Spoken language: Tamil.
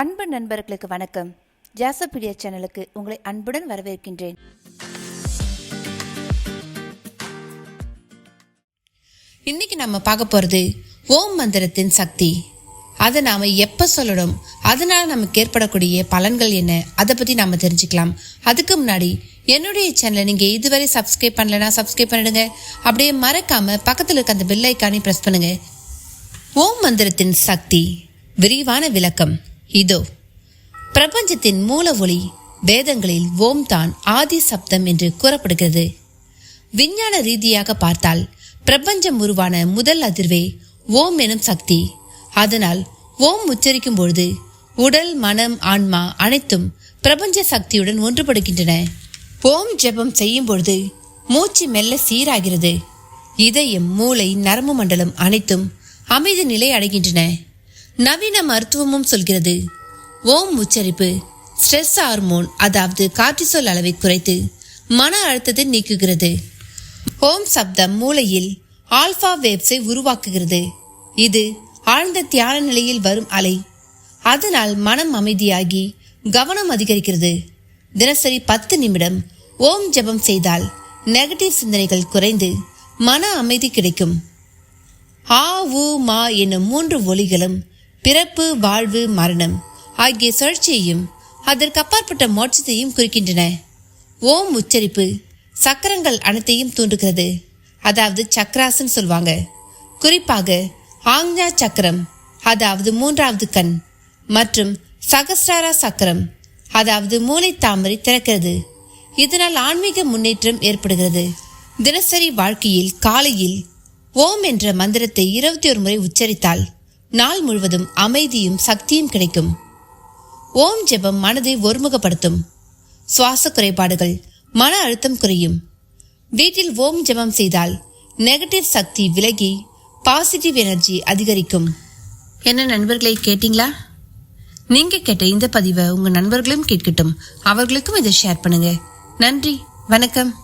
அன்பு நண்பர்களுக்கு வணக்கம். ஜாசபீடியா சேனலுக்கு உங்களை அன்புடன் வரவேற்கின்றேன். இன்னைக்கு நம்ம பார்க்க போறது ஓம் மந்திரத்தின் சக்தி. அதை நாம எப்ப சொல்லணும்? அதனால நமக்கு ஏற்படக்கூடிய பலன்கள் என்ன? அதை பத்தி நாம தெரிஞ்சுக்கலாம். அதுக்கு முன்னாடி என்னுடைய சேனலை நீங்கள் இதுவரை சப்ஸ்கிரைப் பண்ணலனா சப்ஸ்கிரைப் பண்ணிடுங்க. அப்படியே மறக்காம பக்கத்தில் இருக்க அந்த பெல் ப்ரெஸ் பிரஸ் பண்ணுங்க. ஓம் மந்திரத்தின் சக்தி. விரிவான விளக்கம். இதோ பிரபஞ்சத்தின் மூல ஒளி வேதங்களில் ஓம் தான் ஆதி சப்தம் என்று கூறப்படுகிறது. விஞ்ஞான ரீதியாக பார்த்தால் பிரபஞ்சம் உருவான முதல் அதிர்வே ஓம் எனும் சக்தி. அதனால் ஓம் உச்சரிக்கும் பொழுது உடல் மனம் ஆன்மா அனைத்தும் பிரபஞ்ச சக்தியுடன் ஒன்றுபடுகின்றன. ஓம் ஜெபம் செய்யும் பொழுது மூச்சு மெல்ல சீராகிறது. இதயம் மூளை நரம்பு மண்டலம் அனைத்தும் அமைதி நிலை அடைகின்றன. நவீன மருத்துவமும் சொல்கிறது. ஓம் உச்சரிப்பு. ஸ்ட்ரெஸ் ஹார்மோன் அதாவது கார்டிசோல் அளவை குறைத்து மன அழுத்தத்தை நீக்குகிறது. ஓம் சப்தம் மூளையில் ஆல்பா வேவ்ஸை உருவாக்குகிறது. இது ஆழ்ந்த தியான நிலையில் வரும் அலை. அதனால் மனம் அமைதியாகி கவனம் அதிகரிக்கிறது. தினசரி பத்து நிமிடம் ஓம் ஜெபம் செய்தால் நெகட்டிவ் சிந்தனைகள் குறைந்து மன அமைதி கிடைக்கும். ஆ உ மா என்னும் மூன்று ஒலிகளும் பிறப்பு வாழ்வு மரணம் ஆகிய சுழற்சியையும் அதற்கு அப்பாற்பட்ட மோட்சத்தையும் குறிக்கின்றன. ஓம் உச்சரிப்பு சக்கரங்கள் அனைத்தையும் தூண்டுகிறது. அதாவது சக்ராசன் சொல்வாங்க. குறிப்பாக ஆங்ஞா சக்கரம் அதாவது மூன்றாவது கண் மற்றும் சகஸ்ராரா சக்கரம் அதாவது மூளை தாமரை திறக்கிறது. இதனால் ஆன்மீக முன்னேற்றம் ஏற்படுகிறது. தினசரி வாழ்க்கையில் காலையில் ஓம் என்ற மந்திரத்தை இருபத்தி ஒரு முறை உச்சரித்தால் நாள் முழுவதும் அமைதியும் சக்தியும் கிடைக்கும். ஓம் ஜெபம் மனதை ஒருமுகப்படுத்தும். சுவாச குறைபாடுகள் மன அழுத்தம் குறையும். வீட்டில் ஓம் ஜெபம் செய்தால் நெகட்டிவ் சக்தி விலகி பாசிட்டிவ் எனர்ஜி அதிகரிக்கும். என்ன நண்பர்களை கேட்டிங்களா? நீங்க கேட்ட இந்த பதிவை உங்க நண்பர்களும் கேட்கட்டும். அவர்களுக்கும் இதை ஷேர் பண்ணுங்க. நன்றி. வணக்கம்.